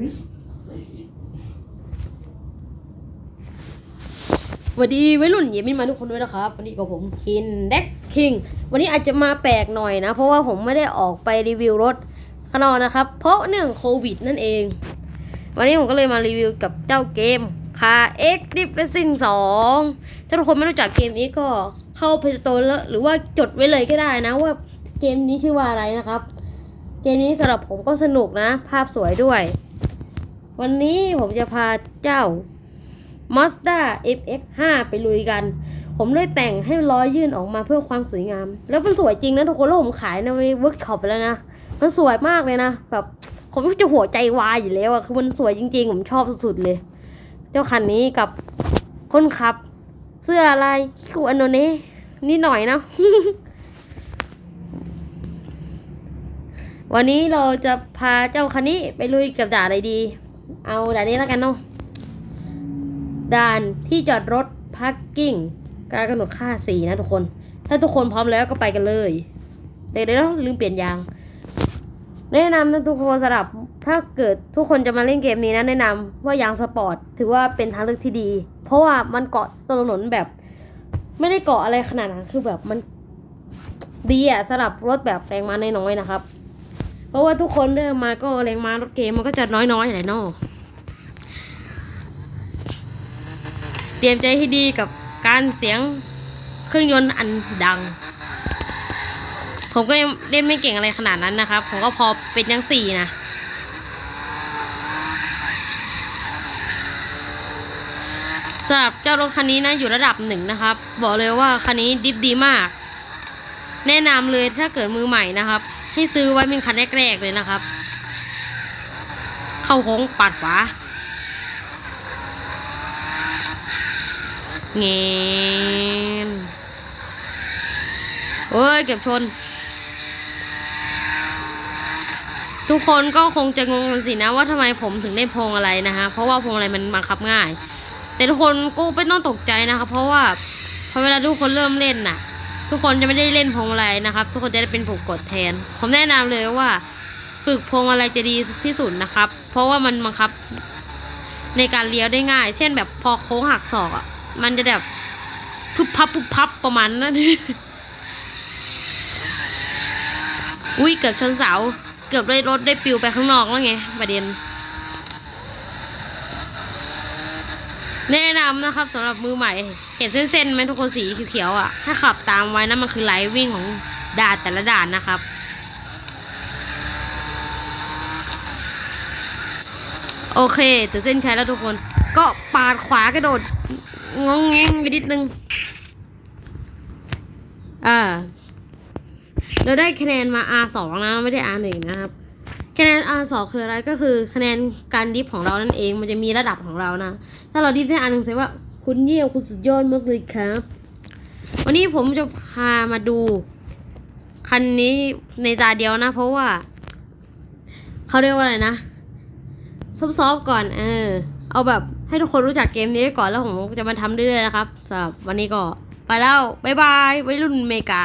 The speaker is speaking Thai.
มิสสวัสดีวัยรุ่นเยมินมาทุกคนด้วยนะครับ วันนี้กับผมคินเด็กคิง วันนี้อาจจะมาแปลกหน่อยนะ เพราะว่าผมไม่ได้ออกไปรีวิวรถข้างนอกนะครับ เพราะเนื่องโควิดนั่นเอง วันนี้ผมก็เลยมารีวิวกับเจ้าเกม Car X Deep Racing 2ถ้าทุกคนไม่รู้จักเกมนี้ก็เข้า Play Store แล้วหรือว่าจดไว้เลยก็ได้นะว่าเกมนี้ชื่อว่าอะไรนะครับ เกมนี้สำหรับผมก็สนุกนะ ภาพสวยด้วย วันนี้ผมจะพาเจ้า Mazda FX5 ไปลุยกัน ผมได้แต่งให้ล้อยื่นออกมาเพื่อความสวยงาม แล้วมันสวยจริงนะทุกคนแล้วผมขายในเวิร์กช็อปไปแล้วนะ มันสวยมากเลยนะ แบบผมจะหัวใจวายอยู่แล้วอะคือมันสวยจริง ๆ ผมชอบสุดๆเลย เจ้าคันนี้กับคนขับ เสื้ออะไรคิวอันโนเน่นิดหน่อยนะวันนี้เราจะพาเจ้าคันนี้ไปลุยกับด่าอะไรดี เอาด่านนี้แล้วกันเนาะด่านที่จอดรถพักกิ้งการกำหนดค่าสีนะทุกคน ถ้าทุกคนพร้อมแล้วก็ไปกันเลยเดี๋ยวเดี๋ยวลืมเปลี่ยนยาง แนะนำนะทุกคนสำหรับถ้าเกิดทุกคนจะมาเล่นเกมนี้นะแนะนำว่ายางสปอร์ตถือว่าเป็นทางเลือกที่ดี เพราะว่ามันเกาะถนนแบบ ไม่ได้เกาะอะไรขนาดนั้นคือแบบมันดีอะสำหรับรถแบบแรงม้าน้อยๆนะครับ เพราะว่าทุกคนเริ่มมาก็แรงม้ารถเกมมันก็จะน้อยๆแหละเนาะ เตรียมใจให้ดีกับการเสียงเครื่องยนต์อันดัง ผมก็ยังเล่นไม่เก่งอะไรขนาดนั้นนะครับ ผมก็พอเป็นยังสี่นะสำหรับเจ้ารถคันนี้นะอยู่ระดับหนึ่งนะครับ บอกเลยว่าคันนี้ดิฟดีมาก แนะนำเลยถ้าเกิดมือใหม่นะครับ ให้ซื้อไว้เป็นคันแรกๆเลยนะครับ เข้าโค้งปัดขวา เงี้ยโอ้ย เก็บชน ทุกคนก็คงจะงงกันสินะว่าทำไมผมถึงเล่นพงอะไรนะคะ เพราะว่าพงอะไรมันบังคับง่าย แต่ทุกคนก็ไม่ต้องตกใจนะคะเพราะว่าพอเวลาทุกคนเริ่มเล่นน่ะ ทุกคนจะไม่ได้เล่นพงอะไรนะครับ ทุกคนจะได้เป็นผูกกดแทน ผมแนะนำเลยว่า ฝึกพงอะไรจะดีที่สุดนะครับ เพราะว่ามันบังคับในการเลี้ยวได้ง่าย เช่นแบบพอโค้งหักศอกอะ มันจะแบบพึบพับพึบพับประมาณนั้นอุ้ยเกือบชนเสา เกือบได้รถได้ปิวไปข้างนอกแล้วไงประเด็น แนะนำนะครับสำหรับมือใหม่ เห็นเส้นๆไหมทุกคนสีเขียวๆอะ ถ้าขับตามไว้นะมันคือไลฟ์วิ่งของด่านแต่ละด่านนะครับโอเคถึงเส้นชัยแล้วทุกคน ก็ปาดขวากระโดด งงแงงไปนิดนึง อ่า เราได้คะแนนมา R2 นะไม่ได้ R1 นะครับ คะแนน R2 คืออะไรก็คือคะแนนการดิฟของเรานั่นเอง มันจะมีระดับของเรานะ ถ้าเราดิฟได้ R1 แสดงว่าคุณเยี่ยมคุณสุดยอดมากเลยครับ วันนี้ผมจะพามาดู คันนี้ในตาเดียวนะ เพราะว่า เขาเรียกว่าอะไรนะซอฟๆก่อน เออ เอาแบบ ให้ทุกคนรู้จักเกมนี้ก่อนแล้วผมจะมาทำเรื่อยๆนะครับสำหรับวันนี้ก็ไปแล้ว บ๊ายบายไว้รุ่นอเมริกา